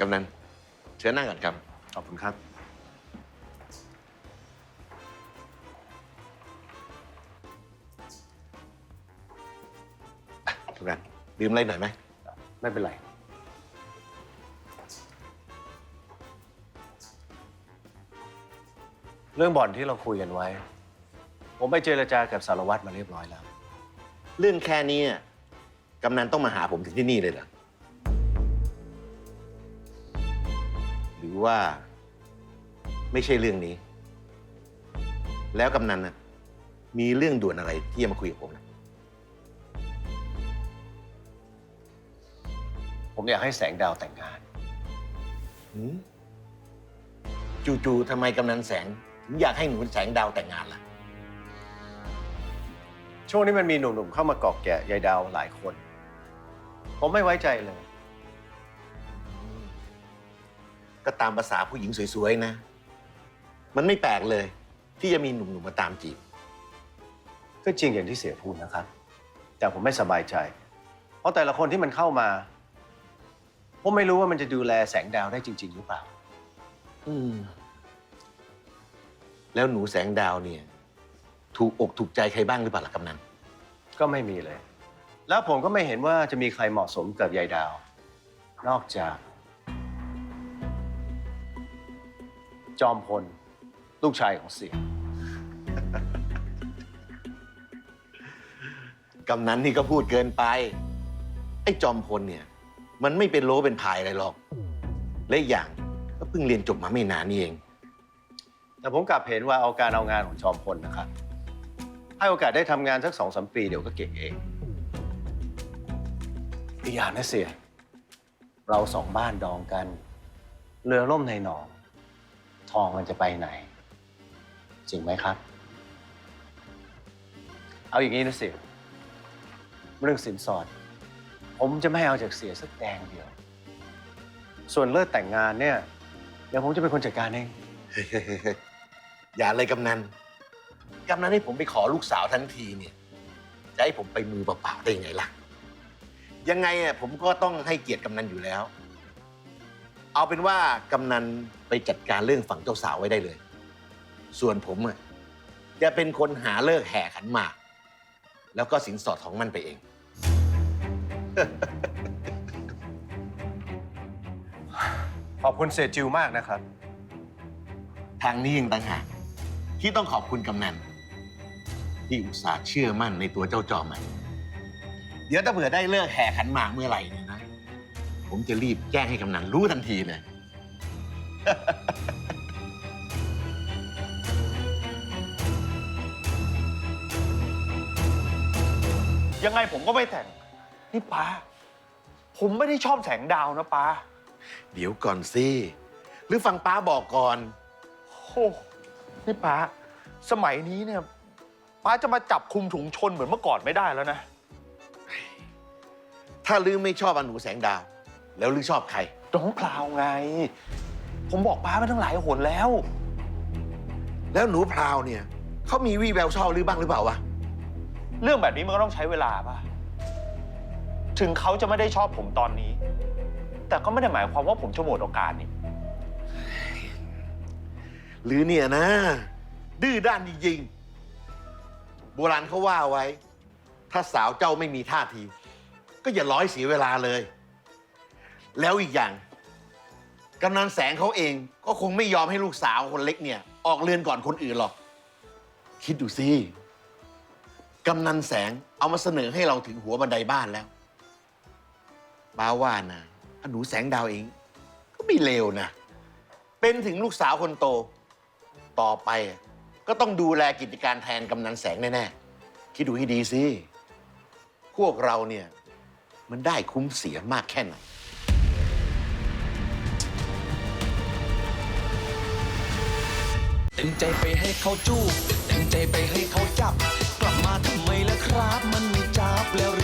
กำนันเชิญนั่งก่อนครับ ขอบคุณครับ กำนันดื่มอะไรหน่อยไหม ไม่เป็นไร เรื่องบ่อนที่เราคุยกันไว้ ผมไปเจรจากับสารวัตรมาเรียบร้อยแล้ว เรื่องแค่นี้อะกำนันต้องมาหาผมถึงที่นี่เลยเหรอ ว่า ไม่ใช่เรื่องนี้ แล้วกำนันน่ะมีเรื่องด่วนอะไรที่จะมาคุยกับผมนะผมอยากให้แสงดาวแต่งงาน หืมจู่ๆทำไมกำนันแสงถึงอยากให้หนูแสงดาวแต่งงานล่ะ ช่วงนี้มันมีหนุ่มๆเข้ามาเกาะแกะยายดาวหลายคน ผมไม่ไว้ใจเลย ก็ตามภาษาผู้หญิงสวยๆนะ มันไม่แปลกเลย ที่จะมีหนุ่มๆมาตามจีบ ก็จริงอย่างที่เสียพูดนะครับ แต่ผมไม่สบายใจ เพราะแต่ละคนที่มันเข้ามา ผมไม่รู้ว่ามันจะดูแลแสงดาวได้จริง ๆ หรือเปล่า อืม แล้วหนูแสงดาวเนี่ย ถูกอกถูกใจใครบ้างหรือเปล่าล่ะกำนันก็ไม่มีเลย แล้วผมก็ไม่เห็นว่าจะมีใครเหมาะสมกับยายดาว นอกจาก จอมพล ลูกชายของเสีย กำนันนี่ก็พูดเกินไป ไอ้จอมพลเนี่ย มันไม่เป็นโลเป็นพายอะไรหรอก และอีกอย่างก็เพิ่งเรียนจบมาไม่นานนี่เอง แต่ผมกลับเห็นว่าเอาการเอางานของจอมพลนะครับ ให้โอกาสได้ทำงานสักสองสามปีเดี๋ยวก็เก่งเอง อีกอย่างนะเสีย เราสองบ้านดองกัน เรือล่มในหนอง ทองมันจะไปไหน จริงไหมครับ เอาอย่างนี้นะสียเรื่องสินสอด ผมจะไม่เอาจากเสียสักแดงเดียว ส่วนเลิกแต่งงานเนี่ย เดี๋ยวผมจะเป็นคนจัดการเอง อย่าเลยกำนัน กำนันให้ผมไปขอลูกสาวทั้งทีเนี่ย จะให้ผมไปมือเปล่าๆได้ยังไงล่ะ ยังไงอะผมก็ต้องให้เกียรติกำนันอยู่แล้ว เอาเป็นว่ากำนันไปจัดการเรื่องฝั่งเจ้าสาวไว้ได้เลย ส่วนผมอะจะเป็นคนหาเลิกแห่ขันหมาก แล้วก็สินสอดของมันไปเอง ขอบคุณเสจิวมากนะครับ ทางนี้ยังต่างหากที่ต้องขอบคุณกำนันที่อุตส่าห์เชื่อมั่นในตัวเจ้าจอมัน เดี๋ยวถ้าเผื่อได้เลิกแห่ขันหมากเมื่อไหร่เนี่ย ผมจะรีบแจ้งให้กำนันรู้ทันทีเลย ยังไงผมก็ไม่แต่ง นี่ป้า ผมไม่ได้ชอบแสงดาวนะป้า เดี๋ยวก่อนสิ หรือฟังป้าบอกก่อน โอ้นี่ป้า สมัยนี้เนี่ย ป้าจะมาจับคุมถุงชนเหมือนเมื่อก่อนไม่ได้แล้วนะ ถ้าลือไม่ชอบอนูแสงดาว แล้วลือชอบใคร น้องพลาวไง ผมบอกป้ามาตั้งหลายหนแล้ว แล้วหนูพราวเนี่ยเขามีวี่แววชอบลือบ้างหรือเปล่าวะ เรื่องแบบนี้มันก็ต้องใช้เวลาป่ะ ถึงเขาจะไม่ได้ชอบผมตอนนี้ แต่ก็ไม่ได้หมายความว่าผมจะหมดโอกาสนี่ หรือเนี่ยนะ ดื้อด้านจริงๆโบราณเขาว่าไว้ ถ้าสาวเจ้าไม่มีท่าที ก็อย่าร้อยเสียเวลาเลย แล้วอีกอย่างกำนันแสงเขาเองก็คงไม่ยอมให้ลูกสาวคนเล็กเนี่ย ออกเรือนก่อนคนอื่นหรอก คิดดูสิกำนันแสงเอามาเสนอให้เราถึงหัวบันไดบ้านแล้วป้าว่านะอหนูแสงดาวเอง ก็ไม่เลวนะ เป็นถึงลูกสาวคนโต ต่อไปก็ต้องดูแลกิจการแทนกำนันแสงแน่ๆ คิดดูให้ดีสิ พวกเราเนี่ย มันได้คุ้มเสียมากแค่ไหน เต็มใจไปให้เขาจูบเต็มใจไปให้เขาจับ กลับมาทำไมล่ะครับ มันไม่จับแล้ว